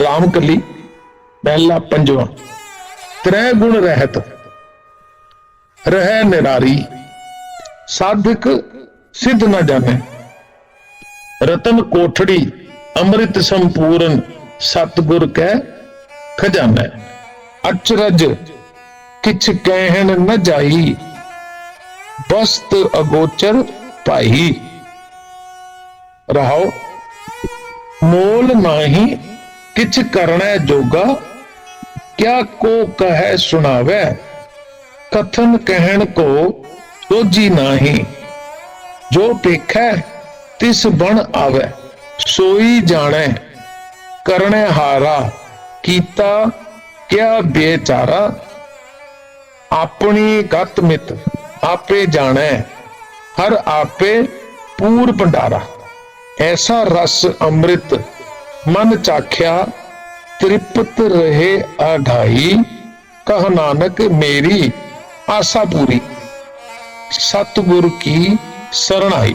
ਰਾਮ ਕਲੀ, ਪਹਿਲਾ ਪੰਜਵਾਂ। ਤ੍ਰੈ ਗੁਣ ਰਹਿਤ, ਰਹਿ ਨਿਰਾਰੀ। ਸਾਧਕ ਸਿੱਧ ਨਾ ਜਾਣੇ। ਰਤਨ ਕੋਠੜੀ, ਅੰਮ੍ਰਿਤ ਸੰਪੂਰਨ, ਸਤਗੁਰ ਕੈ ਖਜ਼ਾਨਾ। ਅਚਰਜ, ਕਿਛ ਕਹਿਣ ਨ ਜਾਈ। ਬਸਤ ਅਗੋਚਰ ਭਾਈ। ਰਹਾਓ, ਮੋਲ ਨਾਹੀ किच करण जोगा, क्या को कह सुनावे? कथन कहन को सोजी नाही। जो पेख तिस बन आवे। सोई जाने करने हारा। कीता, क्या बेचारा? अपनी गत मित, आपे जाने हर आपे पूर भंडारा। ऐसा रस अमृत मन चाख्या तृप्त रहे अढ़ाई कह नानक मेरी आशा पूरी। सतगुरु की शरण आई